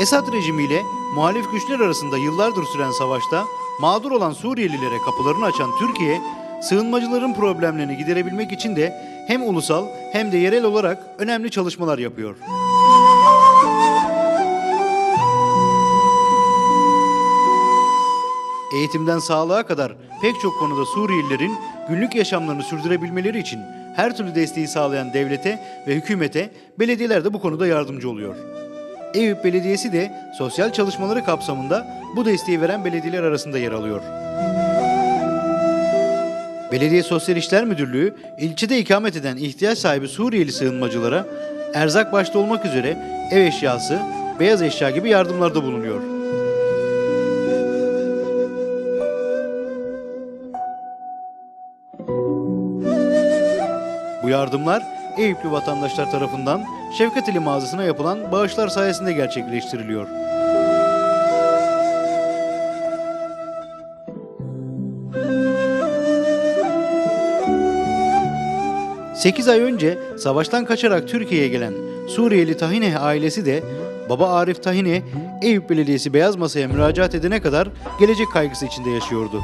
Esad rejimiyle muhalif güçler arasında yıllardır süren savaşta mağdur olan Suriyelilere kapılarını açan Türkiye, sığınmacıların problemlerini giderebilmek için de hem ulusal hem de yerel olarak önemli çalışmalar yapıyor. Eğitimden sağlığa kadar pek çok konuda Suriyelilerin günlük yaşamlarını sürdürebilmeleri için her türlü desteği sağlayan devlete ve hükümete belediyeler de bu konuda yardımcı oluyor. Eyüp Belediyesi de sosyal çalışmaları kapsamında bu desteği veren belediyeler arasında yer alıyor. Belediye Sosyal İşler Müdürlüğü ilçede ikamet eden ihtiyaç sahibi Suriyeli sığınmacılara erzak başta olmak üzere ev eşyası, beyaz eşya gibi yardımlarda bulunuyor. Bu yardımlar Eyüplü vatandaşlar tarafından Şevketeli mağazasına yapılan bağışlar sayesinde gerçekleştiriliyor. Sekiz ay önce savaştan kaçarak Türkiye'ye gelen Suriyeli Tahine ailesi de baba Arif Tahine Eyüp Belediyesi Beyaz Masa'ya müracaat edene kadar gelecek kaygısı içinde yaşıyordu.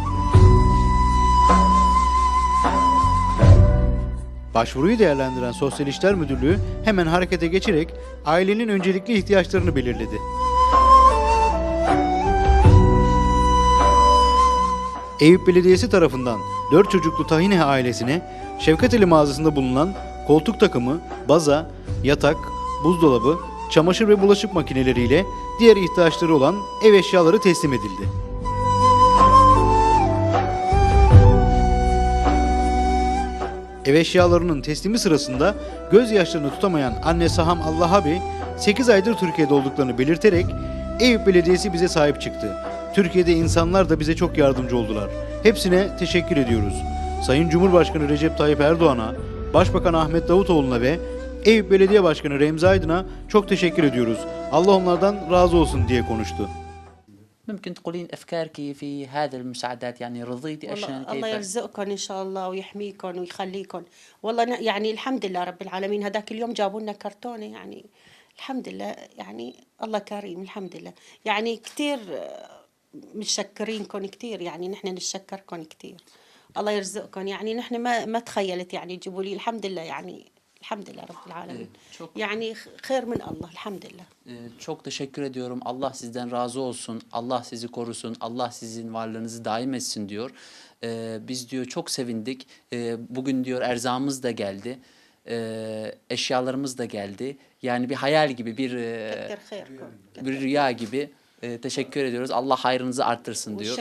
Başvuruyu değerlendiren Sosyal İşler Müdürlüğü hemen harekete geçerek ailenin öncelikli ihtiyaçlarını belirledi. Eyüp Belediyesi tarafından 4 çocuklu Tahine ailesine Şevketeli mağazasında bulunan koltuk takımı, baza, yatak, buzdolabı, çamaşır ve bulaşık makineleriyle diğer ihtiyaçları olan ev eşyaları teslim edildi. Ev eşyalarının teslimi sırasında gözyaşlarını tutamayan anne Saham Allah abi 8 aydır Türkiye'de olduklarını belirterek Eyüp Belediyesi bize sahip çıktı. Türkiye'de insanlar da bize çok yardımcı oldular. Hepsine teşekkür ediyoruz. Sayın Cumhurbaşkanı Recep Tayyip Erdoğan'a, Başbakan Ahmet Davutoğlu'na ve Eyüp Belediye Başkanı Remzi Aydın'a çok teşekkür ediyoruz. Allah onlardan razı olsun diye konuştu. ممكن تقولين أفكارك في هذه المساعدات؟ يعني رضيتي والله أشياء الله كيف يرزقكم إن شاء الله ويحميكم ويخليكم والله يعني الحمد لله رب العالمين هذاك اليوم جابوا لنا كرتونه يعني الحمد لله يعني الله كريم الحمد لله. يعني كثير متشكرينكم كثير يعني نحن نتشكركم كثير الله يرزقكم يعني نحن ما ما تخيلت يعني يجيبوا لي الحمد لله يعني Elhamdülillah Rabbil Alemin. Ee, çok, yani hayır min Allah. Elhamdülillah. E, çok teşekkür ediyorum. Allah sizden razı olsun. Allah sizi korusun. Allah sizin varlığınızı daim etsin diyor. E, biz diyor çok sevindik. E, bugün diyor erzağımız da geldi e, eşyalarımız da geldi. Yani bir hayal gibi, bir e, bir rüya gibi. E, teşekkür ediyoruz. Allah hayrınızı arttırsın diyor.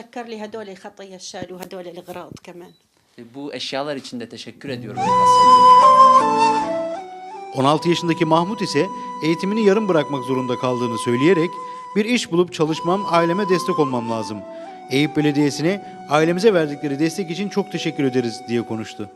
Bu eşyalar için de teşekkür ediyorum. 16 yaşındaki Mahmut ise eğitimini yarım bırakmak zorunda kaldığını söyleyerek bir iş bulup çalışmam, aileme destek olmam lazım. Eyüp Belediyesi'ne ailemize verdikleri destek için çok teşekkür ederiz diye konuştu.